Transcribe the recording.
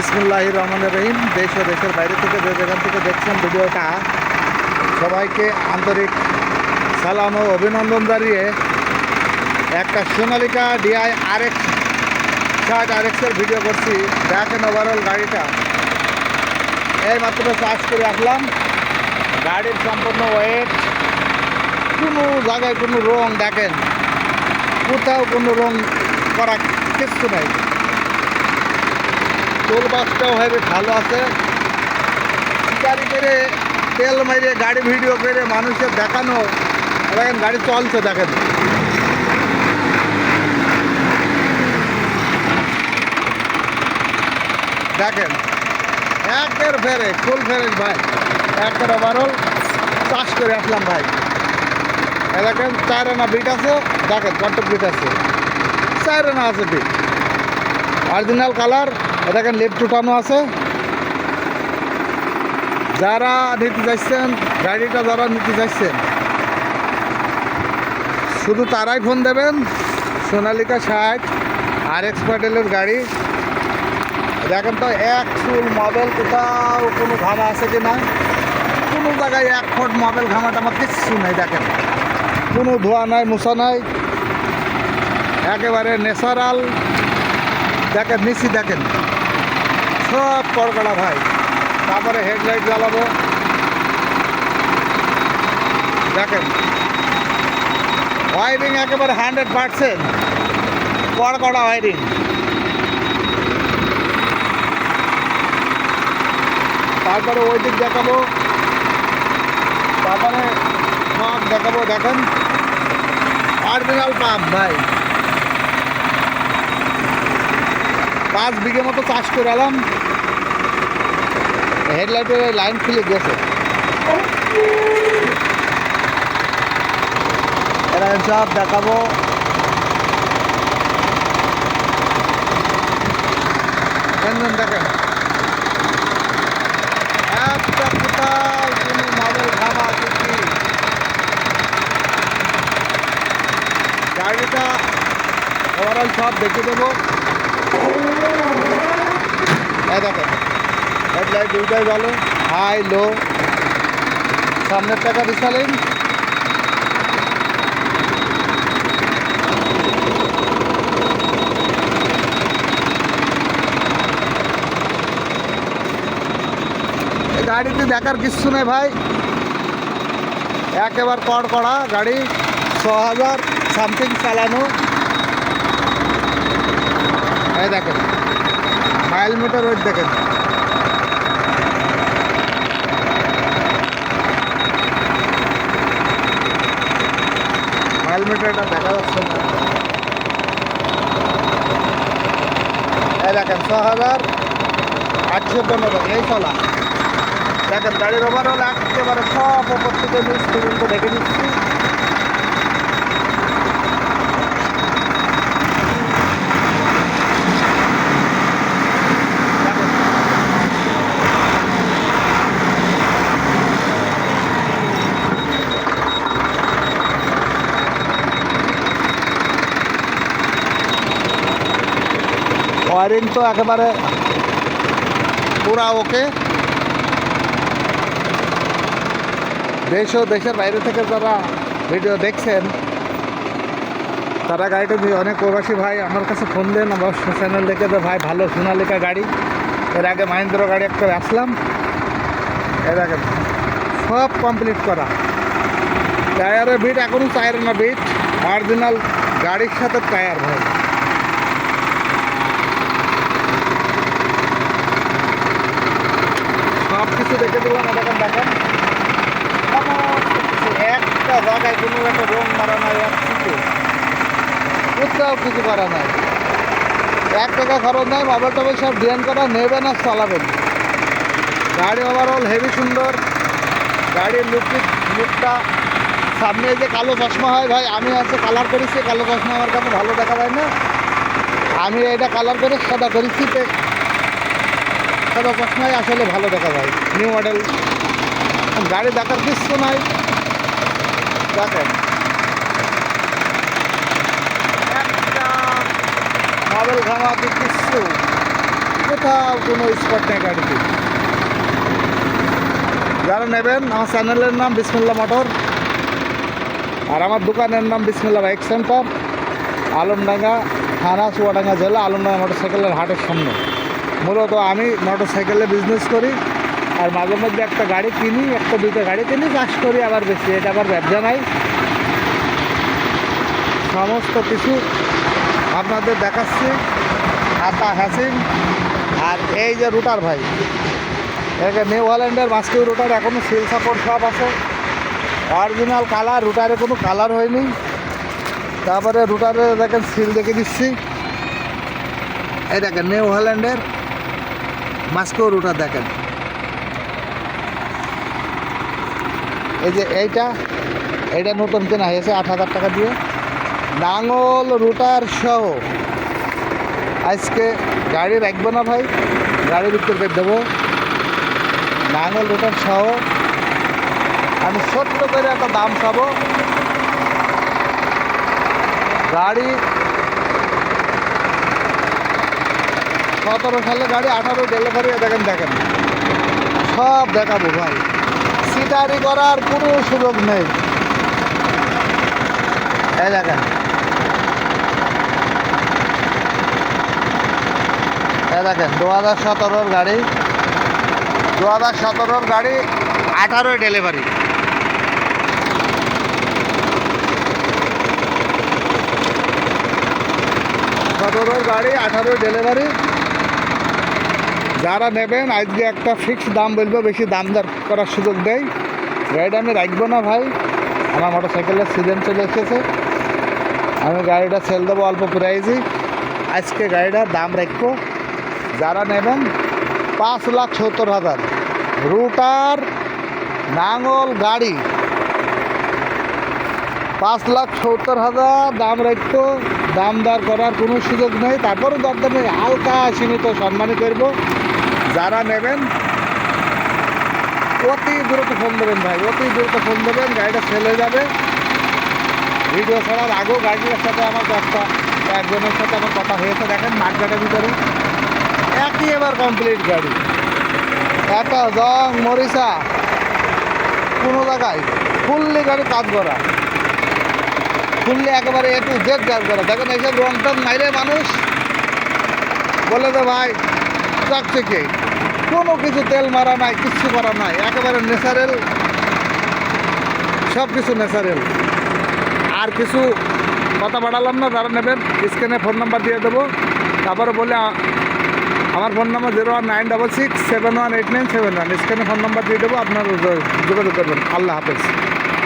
বিসমুল্লাহ রহমান রহিম দেশ ও দেশের বাইরে থেকে যে যেখান থেকে দেখছেন ভিডিওটা, সবাইকে আন্তরিক সালাম ও অভিনন্দন জানিয়ে একটা সোনালিকা ডিআই আরএক্স ষাট আরএক্সের ভিডিও করছি। দেখেন ওভারঅল গাড়িটা। এই মাত্র চার্জ করে আসলাম। গাড়ির সম্পূর্ণ ওয়েট কোনো জায়গায় কোনো রং দেখেন। কোথাও কোনো রং করা কিচ্ছু নাই। টোল বাসটাও হবে, ভালো আছে। গাড়ি করে তেল মেরে গাড়ি ভিডিও করে মানুষের দেখানো। দেখেন, গাড়ি চলছে, দেখেন। দেখেন, একের ফেরে, ফুল ফেরেস ভাই। একের ওভারঅল চাষ করে আসলাম, ভাই। দেখেন, চার আনা বিট আছে, দেখেন কত বিট আছে। চার আনা আছে বিট অরিজিনাল কালার দেখেন লেফট উঠানো আছে। যারা নিতে চাইছেন গাড়িটা যারা নিতে চাইছেন শুধু তারাই ফোন দেবেন। সোনালিকা ষাট আর এক্স মডেলের গাড়ি। দেখেন তো, এক চুল মডেল কোথাও কোনো ঘামা আছে কি না? কোনো জায়গায় এক ফুট মডেল ঘামাটা আমার কিচ্ছু নেই, দেখেন। কোনো ধোয়া নাই, মোছা নাই। একেবারে ন্যাচারাল দেখেন, নিচি দেখেন। সব কড়কড়া ভাই। তারপরে হেডলাইট জ্বালাবো। দেখেন। ওয়ারিং একেবারে হান্ড্রেড পার্সেন্ট কড়কড়া ওয়ারিং তারপরে ওই দিক দেখাবো। তারপরে পাম্প দেখাবো, দেখেন। অরিজিনাল পাম্প ভাই। পাঁচ বিঘে মতো চাষ করে এলাম। হেডলাইটের লাইন খুলে গেছে। এরা সব দেখাবো। দেখেন। একটা কোথাও কোনো খামা কিছু গাড়িটা ওভারঅল সব দেখে দেবো। দুইটাই ভালো হাই লো সামনের টাকা দিশালেন এই গাড়িতে দেখার কিচ্ছু নেই ভাই। একেবার কর করা গাড়ি ছ হাজার সামথিং চালানো। এই দেখেন মাইল মিটার ওয়েট দেখেন। মাইল মিটারটা দেখা যাচ্ছে না। দেখেন ছ হাজার আটশো পনেরো, এই চলা। দেখেন, গাড়ির ওভারঅল একেবারে সব ওপর থেকে নিচ পর্যন্ত দেখে নিচ্ছি। ওয়ারিং তো একেবারে পুরা ওকে। দেশ ও দেশের বাইরে থেকে যারা ভিডিও দেখছেন, তারা গাড়িটা দিয়ে অনেক প্রবাসী ভাই আমার কাছে ফোন দেন, আমার চ্যানেল দেখে যে ভাই ভালো সোনালিকা গাড়ি। এর আগে মাহিন্দ্র গাড়ি একটা আসলাম। এর আগে সব কমপ্লিট করা। টায়ারের বিট এখনও টায়ার না বিট অরিজিনাল গাড়ির সাথে টায়ার ভাই সব একটা জায়গায় কোনো এক কিছু। কোথাও কিছু করা নাই। এক টাকা খরচ নাই, মোবাইল টোবাইল সব ডিজাইন করা, নেবেন আর চালাবেন। গাড়ি ওভারঅল হেভি সুন্দর। গাড়ির লুক লুকটা সামনে যে কালো চশমা হয় ভাই, আমি আছে কালার করেছি, কালো চশমা আমার কাছে ভালো দেখা না। আমি এটা কালার করে সাদা করেছি সাদা চশমাই আসলে ভালো দেখা যায়। নিউ মডেল গাড়ি দেখার কিছু নাই। দেখেন। মার্বেল ঘামাতে কোথাও কোনো স্পট নেই গাড়িতে। যারা নেবেন, আমার চ্যানেলের নাম বিসমুল্লাহ মোটর। আর আমার দোকানের নাম বিসমুল্লাহ বাইক সেন্টার আলমডাঙ্গা, থানা চুয়াডাঙ্গা জেলা, আলমডাঙ্গা মোটরসাইকেলের হাটের সামনে। মূলত আমি মোটরসাইকেলে বিজনেস করি, আর মাঝে মধ্যে একটা গাড়ি কিনি, একটা দুটো গাড়ি কিনি, চাষ করি আবার বেশি, এটা আবার ব্যবসা নাই। সমস্ত কিছু আপনাদের দেখাচ্ছি হাতা হ্যাসিং আর এই যে রুটার ভাই, একে নিউ হল্যান্ডের মাস্কিউ রুটার এখনও সিল সাপোর্ট সব আছে। অরিজিনাল কালার রুটারে কোনো কালার হয়নি। তারপরে রুটারে দেখেন সিল দেখে দিচ্ছি। দেখেন নিউ হল্যান্ডের মাস্কিউ রুটার দেখেন। এই যে এইটা এইটা নতুন কেনা হয়েছে আট হাজার টাকা দিয়ে। নাঙল রুটার সহ। আজকে গাড়ি রাখব না ভাই গাড়ির উত্তর করে দেবো। নাঙল রুটার সহ। আমি ছোট্ট করে একটা দাম পাবো গাড়ি সতেরো সালে গাড়ি, আঠারো ডেলিভারি দেখেন দেখেন। সব দেখাবো ভাই। সিটারি করার কোনো সুযোগ নেই। দেখেন। দেখেন দু হাজার সতেরোর গাড়ি। দু হাজার সতেরোর গাড়ি, আঠারোই ডেলিভারি সতেরোর গাড়ি, আঠারোই ডেলিভারি যারা নেবেন, আজকে একটা ফিক্স দাম বলব, বেশি দাম দর করার সুযোগ দেয় গাড়িটা আমি রাখব না ভাই। আমার মোটর সাইকেলের সিজন চলে এসেছে। আমি গাড়িটা সেল দেবো অল্প প্রাইজই আজকে গাড়িটার দাম রাখব। যারা নেবেন, পাঁচ লাখ সত্তর হাজার। রুটার নাঙল গাড়ি। পাঁচ লাখ সত্তর হাজার দাম রাখব। দাম দর করার কোনো সুযোগ নেই। তারপরও দরদামে হালকা সীমিত সম্মানই করব। যারা নেবেন, অতি দ্রুত ফোন দেবেন ভাই, অতি দ্রুত ফোন দেবেন, গাড়িটা সেল হয়ে যাবে। ভিডিও ছাড়ার আগেও গাড়িটার সাথে আমার একটা একজনের সাথে আমার কথা হয়েছে, দেখেন মার্কেটের ভিতরে। একই এবার কমপ্লিট গাড়ি। একটা জং, মরিচা, কোনো জায়গায় ফুললি গাড়ি কাজ করা। ফুললি একেবারে এ টু জেড কাজ করা। দেখেন এইসব রং টং মাইরে মানুষ বলে যে, ভাই চকচকে কোনো কিছু তেল মারা নাই, কিচ্ছু করা নাই। একেবারে ন্যাচারেল সব কিছু ন্যাচারেল আর কিছু কথা বাড়ালাম না, যারা নেবেন, স্ক্রিনে ফোন নাম্বার দিয়ে দেবো। তারপরে বলে আমার phone number zero one nine double six seven one eight nine seven one স্ক্রিনে ফোন নাম্বার দিয়ে দেবো, আপনার যোগাযোগ করবেন। আল্লাহ হাফেজ।